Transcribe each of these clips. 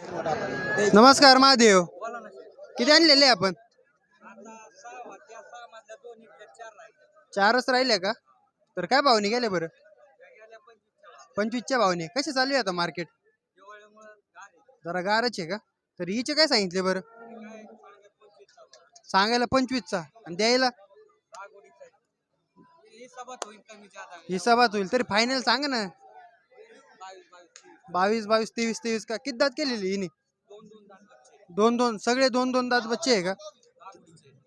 नमस्कार महादेव. किती आणलेले आपण? चारच राहिले का? तर काय भावनी गेले बरं? पंचवीसच्या भावनी कसे चालू आहे आता मार्केट जरा गारच आहे का? तर हिचे काय सांगितले बरं? सांगायला पंचवीसचा. आणि द्यायला? हिसाबात होईल तरी फायनल सांगा ना. बावीस बावीस तेवीस तेवीस का? किती दात केलेली हिने? दोन दोन. सगळे दोन दोन दात बच्चे आहे का?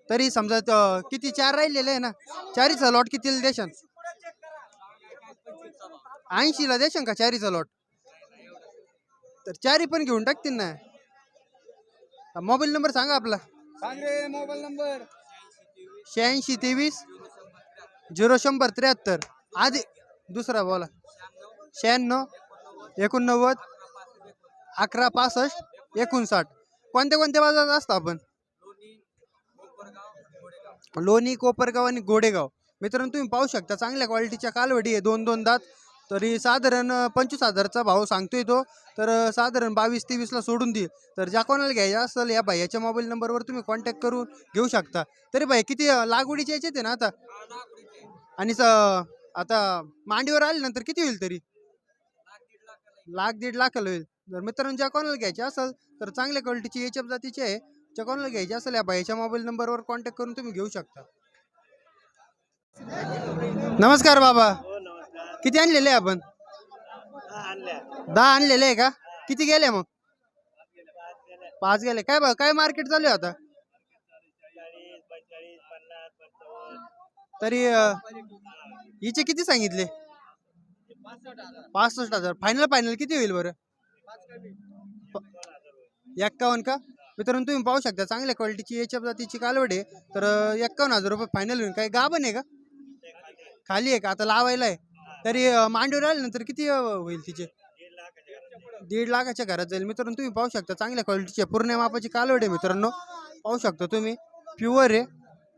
तरी समजा किती चार राहिलेले आहे ना? चारीचा लॉट कितीला देशान? ऐंशीला देशान का चारीचा लॉट तर चारी पण घेऊन टाकतील ना? मोबाईल नंबर सांगा आपला. सांगे मोबाईल नंबर. शहाऐंशी तेवीस झिरो शंभर त्र्याहत्तर. आधी दुसरा बोला. शहाण्णव एकोणनव्वद अकरा पासष्ट एकोणसाठ. कोणत्या कोणत्या बाजारात असतो आपण? लोणी कोपरगाव आणि गोडेगाव. मित्रांनो तुम्ही पाहू शकता चांगल्या क्वालिटीच्या कालवडी आहे. दोन दोन दात. तरी साधारण पंचवीस हजारचा भाव सांगतोय तो. तर साधारण बावीस तेवीसला सोडून देईल. तर ज्या कोणाला घ्यायचं असेल या भाईच्या मोबाईल नंबरवर तुम्ही कॉन्टॅक्ट करून घेऊ शकता. तरी भाई किती लागवडीचे याचे ते ना आता? आणि स- आता मांडीवर आले नंतर किती होईल तरी? लाख दीड लाखाला होईल. जर मित्रांनो ज्या कोणाला घ्यायचे असेल तर चांगल्या क्वालिटीची एच एफ जातीची आहे. ज्या कोणाला घ्यायची असेल या बाईच्या मोबाईल नंबरवर कॉन्टॅक्ट करून तुम्ही घेऊ शकता. नमस्कार बाबा. किती आणलेले आहे आपण? दहा आणलेले आहे का? किती गेले मग? पाच गेले काय बा काय मार्केट चालू आहे आता? तरी हिचे किती सांगितले? पासष्ट हजार. फायनल फायनल किती होईल बरं? एक्कावन्न का? मित्रांनो तुम्ही पाहू शकता चांगल्या क्वालिटीची एफ जातीची कालवड आहे. तर एक्कावन्न हजार रुपये फायनल होईल. काही गाभण आहे का? खाली आहे का? आता लावायला आहे. तरी मांडीवर आल्यानंतर किती होईल तिचे? दीड लाखाच्या घरात जाईल. मित्रांनो तुम्ही पाहू शकता चांगल्या क्वालिटीची पूर्ण मापाची कालवड आहे मित्रांनो. पाहू शकता तुम्ही. प्युअर आहे.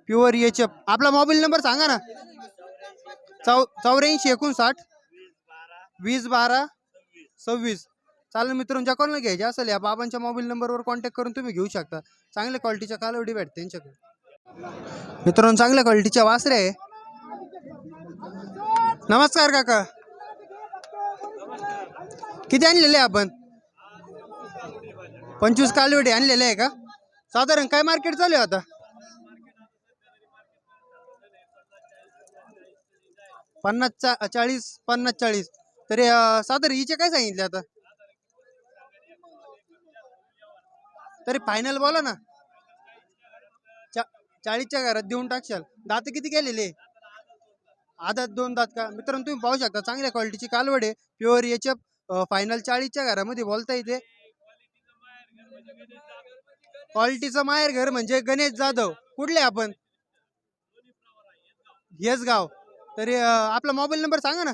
प्युअर एच एफ आपला मोबाईल नंबर सांगा ना. चौ चौऱ्याऐंशी एकोणसाठ. वीस बारा सव्वीस. चालेल मित्रांच्या कोणाला घ्यायचे असेल या बाबांच्या मोबाईल नंबरवर कॉन्टॅक्ट करून तुम्ही घेऊ शकता. चांगल्या क्वालिटीच्या कालवडी भेटते त्यांच्याकडे मित्रांनो चांगल्या क्वालिटीच्या वासरे आहे. नमस्कार काका. किती आणलेले आपण? पंचवीस कालवडी आणलेले आहे का? साधारण काय मार्केट चालू आहे आता? पन्नास चा चाळीस पन्नास चाळीस. तरी अं, साधारण हिचे काय सांगितले आता? तरी फायनल बोला ना. चा- चाळीसच्या घरात देऊन टाकशाल. दात किती गेलेले आधात दोन दात का? मित्रांनो तुम्ही पाहू शकता चांगल्या क्वालिटीची कालवड आहे. प्युअर याच्या फायनल चाळीसच्या घरामध्ये बोलता येते क्वालिटीचं माहेर घर म्हणजे गणेश जाधव. कुठले आपण? हेच गाव. तरी आपला मोबाईल नंबर सांगा ना.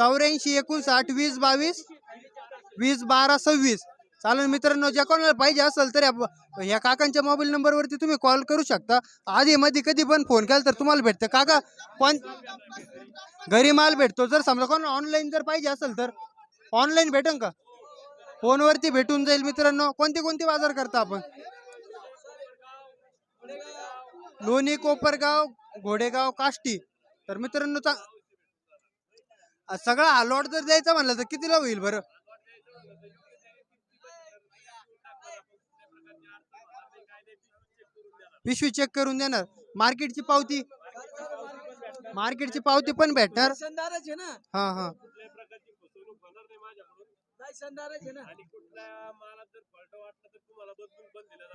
चौऱ्याऐंशी एकोणसाठ वीस बावीस वीस बारा सव्वीस. चालेल मित्रांनो ज्या कोणाला पाहिजे असेल तर या- काकांच्या मोबाईल नंबरवरती तुम्ही कॉल करू शकता. आधी मध्ये कधी पण फोन केला तर तुम्हाला भेटतं. काका कोण घरी माल भेटतो. जर समजा कोण ऑनलाईन जर पाहिजे असेल तर ऑनलाईन भेटन का? फोनवरती भेटून जाईल मित्रांनो. कोणते कोणते बाजार करता आपण? लोणी कोपरगाव घोडेगाव काष्टी. तर मित्रांनो चा- सगळा हा लॉट जर द्यायचा म्हणलं तर कितीला होईल बरं? पिशवी चेक करून देणार. मार्केटची पावती. मार्केटची पावती पण भेटणार. लायसनदारच आहे ना. हा हा. लायसनदारच आहे ना.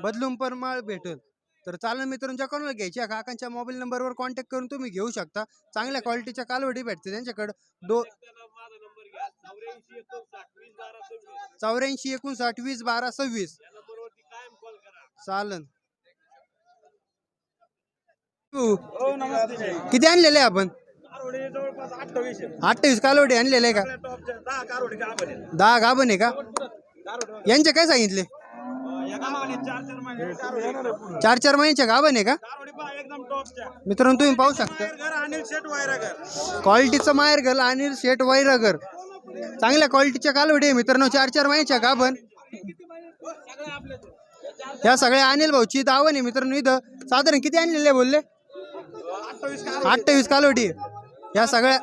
बदलून पण माल भेटेल. तर चालेल मित्रांनो ज्या कोणाला घ्यायची आहे, काकांच्या मोबाईल नंबरवर कॉन्टॅक्ट करून तुम्ही घेऊ शकता. चांगल्या क्वालिटीच्या कालवडी भेटते त्यांच्याकडे. दो चौऱ्याऐंशी एकोणसाठ वीस बारा सव्वीस. चालन हो नमस्ते. किती आणलेले आपण? अठ्ठावीस कालवडी आणलेले आहे का? दहा कारवडे गाभण आहे का? यांचे काय सांगितले? चार चार महिन्याच्या गाभण आहे का? मित्रांनो तुम्ही पाहू शकता. घर अनिल शेट वायरागर क्वालिटीचं माहेर घर अनिल शेठ वैरागर. चांगल्या क्वालिटीच्या कालवडी आहे मित्रांनो चार चार महिन्याच्या गाभण. या सगळ्या अनिल भाऊची दावण आहे मित्रांनो इथं साधारण किती आणलेले आहे बोलले? अठ्ठावीस कालवडी. या सगळ्या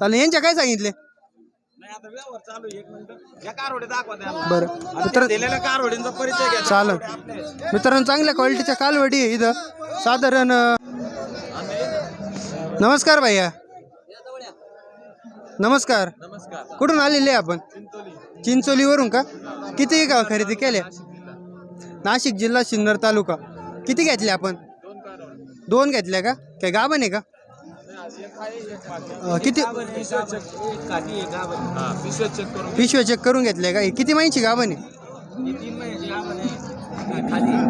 चालेल यांच्या काय सांगितले? बरं. मित्र मित्रांनो चांगल्या क्वालिटीच्या कालवडी आहे इथं. साधारण नमस्कार भैया. नमस्कार. नमस्कार. कुठून आलेले आहे आपण? चिंचोली. चिंचोलीवरून का? किती का खरेदी केल्या नाशिक जिल्हा सिन्नर तालुका. किती घेतल्या आपण? दोन घेतल्या का? काय गाभण आहे का? किती पिशव्या चेक करून घेतल्या का? किती महिन्याची गाभण आहे?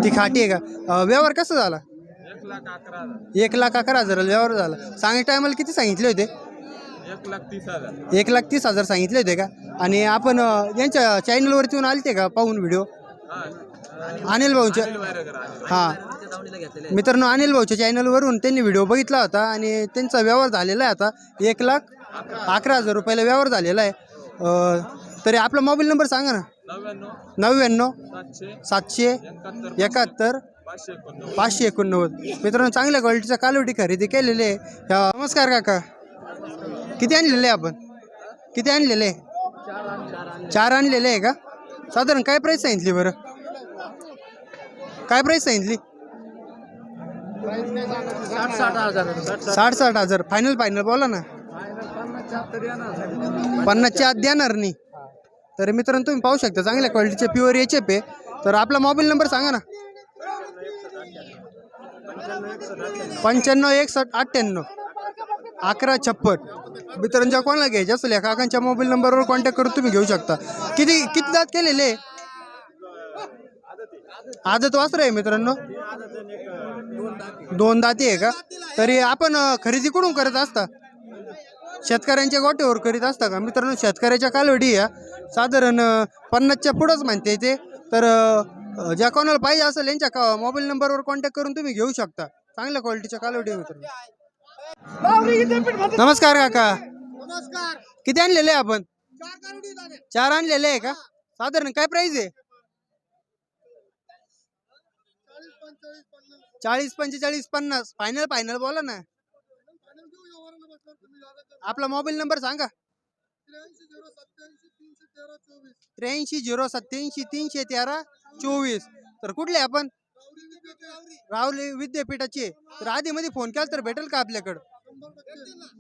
ती खाटी आहे का? व्यवहार कसा झाला? एक लाख अकरा हजार व्यवहार झाला. सांगायच्या टायमाला किती सांगितले होते? एक लाख तीस हजार एक लाख तीस हजार सांगितले होते का? आणि आपण यांच्या चॅनलवरती येऊन आलते का पाहून व्हिडिओ अनिल भाऊच्या हां. मित्रांनो अनिल भाऊच्या चॅनलवरून त्यांनी व्हिडिओ बघितला होता आणि त्यांचा व्यवहार झालेला आहे आता. एक लाख अकरा हजार रुपयाला व्यवहार झालेला आहे. तरी आपला मोबाईल नंबर सांगा ना. नव्याण्णव सातशे एकाहत्तर पाचशे एकोणनव्वद. मित्रांनो चांगल्या क्वालिटीचा कालवटी खरेदी केलेली आहे. ह्या- नमस्कार काका. किती आणलेले आहे आपण? किती आणलेले आहे? चार आणलेले आहे का? साधारण काय प्राईस सांगितली बरं? काय प्राईस सांगितली साठ साठ हजार साठ साठ हजार. फायनल फायनल बोला ना. पन्नासच्या आत देणार नाही. तर मित्रांनो तुम्ही पाहू शकता चांगल्या क्वालिटीचे प्युअर एच एफ आहे. तर आपला मोबाईल नंबर सांगा ना. पंच्याण्णव एकसष्ट अठ्ठ्याण्णव. अकरा छप्पन. मित्रांच्या कोणाला घ्यायचे असेल या काकांच्या मोबाईल नंबरवर कॉन्टॅक्ट करून तुम्ही घेऊ शकता. किती किती दात केलेले? आदत वासर आहे मित्रांनो. दोन दाती आहे का? तरी आपण अं, खरेदी कुठून करत असता? शेतकऱ्यांच्या गोट्यावर करीत असता का? मित्रांनो शेतकऱ्याच्या कालवडी या साधारण अं, पन्नासच्या पुढंच म्हणते ते. तर अं, ज्या कोणाला पाहिजे असेल यांच्या का मोबाईल नंबरवर कॉन्टॅक्ट करून तुम्ही घेऊ शकता. चांगल्या क्वालिटीच्या कालवडी आहे मित्रांनो. नमस्कार काका. किती आणलेले आहे आपण? चार आणलेले आहे का? साधारण काय प्राइस आहे? चाळीस पंचेचाळीस पन्नास. फायनल फायनल बोला ना. आपला मोबाईल नंबर सांगा. त्र्याऐंशी झिरो सत्याऐंशी तीनशे तेरा चोवीस. तर कुठले आपण? राहुली विद्यापीठाचे. तर आधी मध्ये फोन केला तर भेटेल का आपल्याकडं?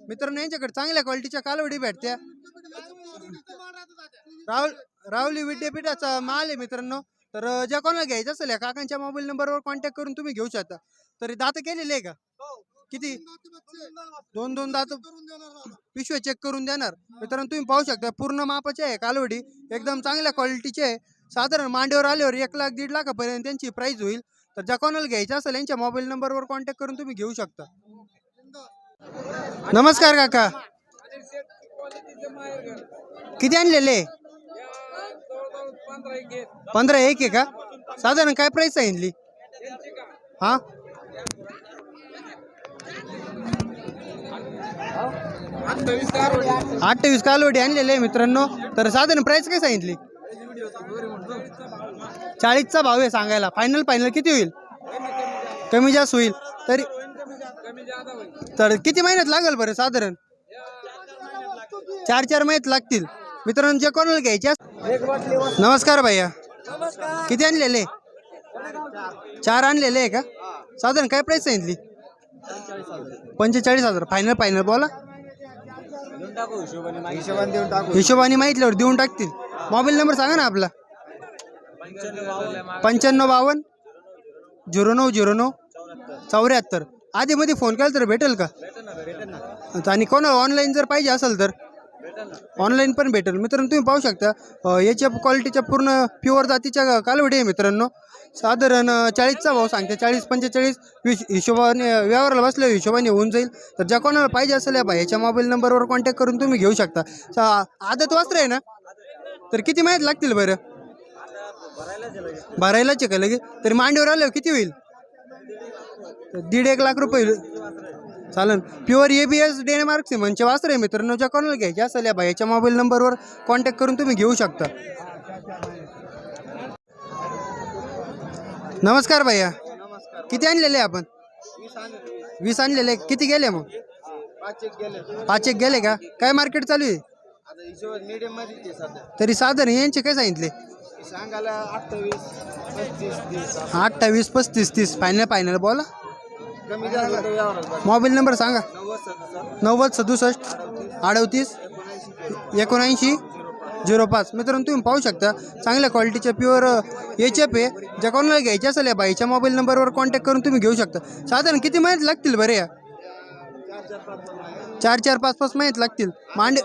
मित्रांनो यांच्याकडे चांगल्या क्वालिटीच्या कालवडी भेटत्या. राहुल रावली विद्यापीठाचा माल आहे मित्रांनो. तर अं, ज्या कोणाला घ्यायचं असेल या काकांच्या मोबाईल नंबरवर कॉन्टॅक्ट करून तुम्ही घेऊ शकता. तरी दात केलेले आहे का? किती? दोन दोन दात. पिशव्या चेक करून देणार मित्रांनो तुम्ही पाहू शकता पूर्ण मापाचे आहे कालवडी. एकदम चांगल्या क्वालिटीचे आहे. साधारण मांडीवर आल्यावर एक लाख दीड लाखापर्यंत त्यांची प्राइस होईल. तर ज्या कोणाला घ्यायचं असेल यांच्या मोबाईल नंबरवर कॉन्टॅक्ट करून तुम्ही घेऊ शकता. नमस्कार काका. किती आणलेले? पंधरा एक आहे का? साधारण काय प्राइस सांगितली हा? अठ्ठावीस कालवडी आणलेले आहे मित्रांनो. तर साधारण प्राइस काय सांगितली चाळीसचा भाव आहे सांगायला. फायनल फायनल किती होईल? कमी जास्त होईल. तरी तर किती महिन्यात लागेल बरं साधारण? चार चार महिन्यात लागतील. मित्रांनो जे कोणाला घ्यायचे अस- नमस्कार भैया. किती आणलेले? चार आणलेले आहे का? साधारण काय प्राइस सांगितली पंचेचाळीस हजार. फायनल फायनल बोला. हिशोबाने माहितल्यावर देऊन टाकतील. मोबाईल नंबर सांगा ना आपला. पंच्याण्णव बावन्न झिरो नऊ झिरो नऊ चौऱ्याहत्तर. आधीमध्ये फोन केला तर भेटेल का? आणि कोणा ऑनलाईन जर पाहिजे असेल तर? ऑनलाईन पण भेटेल. मित्रांनो तुम्ही पाहू शकता याच्या क्वालिटीच्या पूर्ण प्युअर जातीच्या कालवडी आहे मित्रांनो. साधारण चाळीसचा भाव सांगते. चाळीस पंचेचाळीस वीस हिशोबाने व्यवहाराला बसल्या हिशोबाने होऊन जाईल. तर ज्या कोणाला पाहिजे असेल या याच्या मोबाईल नंबरवर कॉन्टॅक्ट करून तुम्ही घेऊ शकता. आदत वस्त्र आहे ना? तर किती माहीत लागतील बरं? भरायलाच आहे का लगे तरी मांडीवर आल्यावर किती होईल? दीड एक लाख रुपये चालन. Pure A B S Denmark सिमनचे वासर आहे मित्रांनो ज्या कोणाला घ्यायचे असेल या भाईच्या मोबाईल नंबरवर कॉन्टॅक्ट करून तुम्ही घेऊ शकता. नमस्कार भैया. किती आणलेले आपण? वीस आणले वीस आणलेले किती गेले मग? पाच एक गेले. पाच एक गेले का? काय मार्केट चालू आहे? तरी साधारण यांचे काय सांगितले? अठ्ठावीस पस्तीस तीस. फायनल फायनल बोला कमी जास्त होतं व्यवहारात. मोबाईल नंबर सांगा. नव्वद सदुसष्ट. अडतीस एकोणऐंशी झिरो पाच. मित्रांनो तुम्ही पाहू शकता चांगल्या क्वालिटीच्या प्युअर एच एफ आहे. ज्या कोणाला घ्यायचे असेल या बाईच्या मोबाईल नंबरवर कॉन्टॅक्ट करून तुम्ही घेऊ शकता. साधारण किती महिन्यात लागतील बरे या? चार चार पाच पाच महिन्यात लागतील. मांडे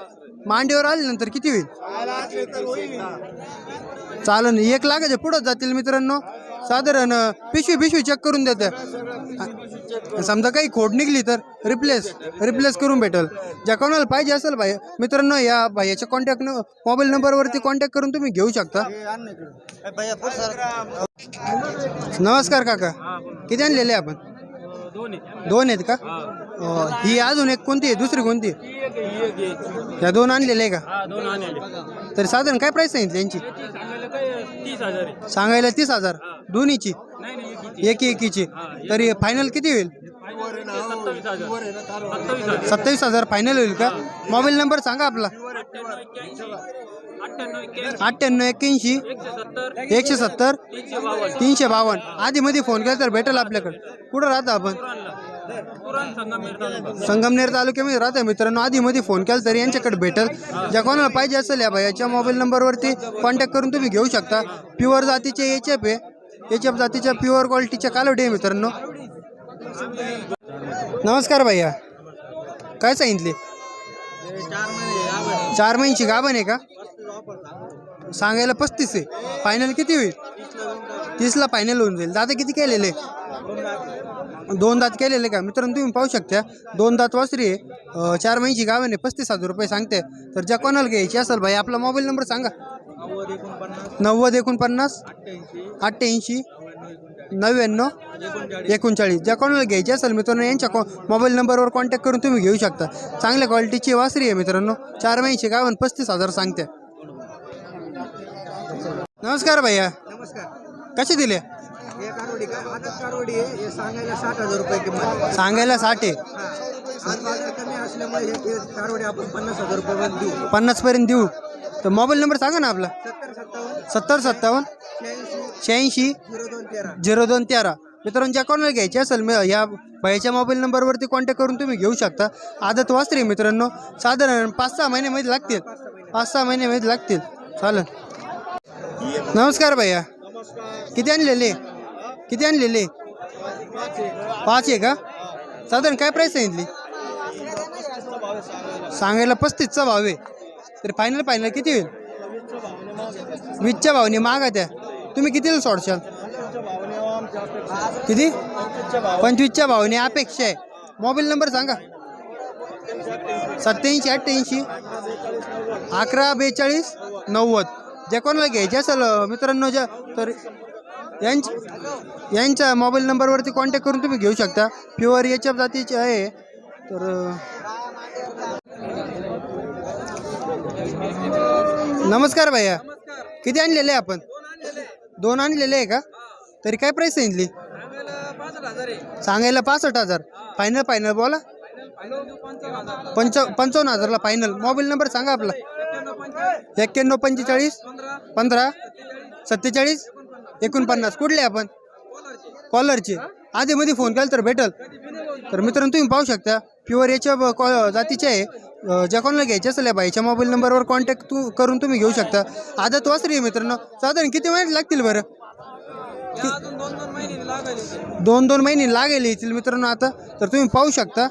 मांडीवर आल्यानंतर किती होईल? चालन एक लागायचे पुढं जातील मित्रांनो. साधारण पिशवी पिशवी चेक करून देते. समजा काही खोड निघली तर रिप्लेस रिप्लेस करून भेटेल. ज्या कोणाला पाहिजे असेल भाई मित्रांनो या भाईच्या कॉन्टॅक्ट न मोबाईल नंबरवरती कॉन्टॅक्ट करून तुम्ही घेऊ शकता. नमस्कार काका. किती आणलेले आपण? दोन आहेत का? अं, ही अजून एक कोणती आहे? दुसरी कोणती आहे? या दोन आणलेले आहे का? तर साधारण काय प्राईस सांगितली यांची? सांगायला तीस हजार दोन्हीची? एक एकीची. तरी फायनल किती होईल? सत्तावीस हजार. फायनल होईल का? मोबाईल नंबर सांगा आपला. अठ्ठ्याण्णव एक्क्याऐंशी. एकशे सत्तर. तीनशे बावन्न. आधी मध्ये फोन केला तर भेटेल आपल्याकडे. कुठं राहतं आपण? संगमनेर तालुक्यामध्ये राहतं मित्रांनो. आधी मध्ये फोन केला तरी यांच्याकडे भेटेल. ज्या कोणाला पाहिजे असेल या भाईच्या मोबाईल नंबरवरती कॉन्टॅक्ट करून तुम्ही घेऊ शकता. प्युअर जातीचे एच एफ आहे. एच एफ जातीच्या प्युअर क्वालिटीच्या कालवडी आहे मित्रांनो. नमस्कार भैया. काय सांगितले? चार महिन्याची गाभण आहे का? सांगायला पस्तीस आहे. फायनल किती होईल? तीसला फायनल होऊन जाईल. दादा किती केलेले? दोन दात केलेले का? मित्रांनो तुम्ही पाहू शकता. दोन दात वासरी आहे. चार महिन्याची गावाने पस्तीस हजार रुपये सांगते. तर ज्या कोणाला घ्यायची असेल भाई आपला मोबाईल नंबर सांगा. नव्वद एकोणपन्नास अठ्ठ्याऐंशी अठ्ठ्याऐंशी नव्याण्णव एकोणचाळीस. ज्या कोणाला घ्यायची असेल मित्रांनो यांच्या कॉ मोबाईल नंबरवर कॉन्टॅक्ट करून तुम्ही घेऊ शकता. चांगल्या क्वालिटीची वासरी आहे मित्रांनो. चार महिन्याची गावन पस्तीस हजार सांगते. नमस्कार भैया. नमस्कार. कसे दिले? हे कारवडी का? आदत कारवडी आहे. हे सांगायला साठ हजार रुपये किंमत सांगायला साठ आहे. हा. आज बाजार कमी असल्यामुळे हे हे कारवडी आपण पन्नास हजार देऊ. पन्नासपर्यंत देऊ. तर मोबाईल नंबर सांगा ना आपला. सत्तर सत्तावन्न. सत्तर सत्तावन्न. शहाऐंशी. शहाऐंशी. झिरो दोन तेरा. झिरो दोन तेरा मित्रांनो ज्या कोणाला घ्यायची असेल मी या भाईच्या मोबाईल नंबरवरती कॉन्टॅक्ट करून तुम्ही घेऊ शकता. आदत आहे मित्रांनो. साधारण पाच सहा महिन्यामध्ये लागतील. पाच सहा महिन्यामध्ये लागतील. चालेल. नमस्कार भैया. किती आणलेले? किती आणलेले? पाच आहे का साधारण काय प्राईस सांगितली? सांगायला पस्तीसचा भाव आहे. तर फायनल फायनल किती होईल? वीसच्या भावने मागा त्या. तुम्ही कितीला सोडशाल? किती? पंचवीसच्या भावने अपेक्षा आहे. मोबाईल नंबर सांगा. सत्याऐंशी अठ्ठ्याऐंशी अकरा बेचाळीस नव्वद. ज्या कोणाला घ्यायचे असेल मित्रांनो ज्या तर यांच्या यांच्या मोबाईल नंबरवरती कॉन्टॅक्ट करून तुम्ही घेऊ शकता. प्युअर एच एफ जातीचे आहे. तर नमस्कार भैया. किती आणलेले आहे आपण? दोन आणलेले आहे का? तरी काय प्राईस सांगितली? सांगायला पासष्ट हजार. फायनल फायनल बोला. पंच पंचावन्न हजारला फायनल मोबाईल नंबर सांगा आपला. एक्क्याण्णव पंचेचाळीस. पंधरा. सत्तेचाळीस. एकोणपन्नास. कुठले आपण? कॉलरचे. आधीमध्ये फोन केला तर भेटल. तर मित्रांनो तुम्ही पाहू शकता. प्युअर याच्या कॉ- जातीचे आहे. ज्या कोणाला घ्यायचे असेल बा याच्या मोबाईल नंबरवर कॉन्टॅक्ट तू करून तुम्ही घेऊ शकता. आदत वासरी आहे मित्रांनो. साधारण किती महिने लागतील बरं? दोन दोन महिने लागेल येतील मित्रांनो आता. तर तुम्ही पाहू शकता.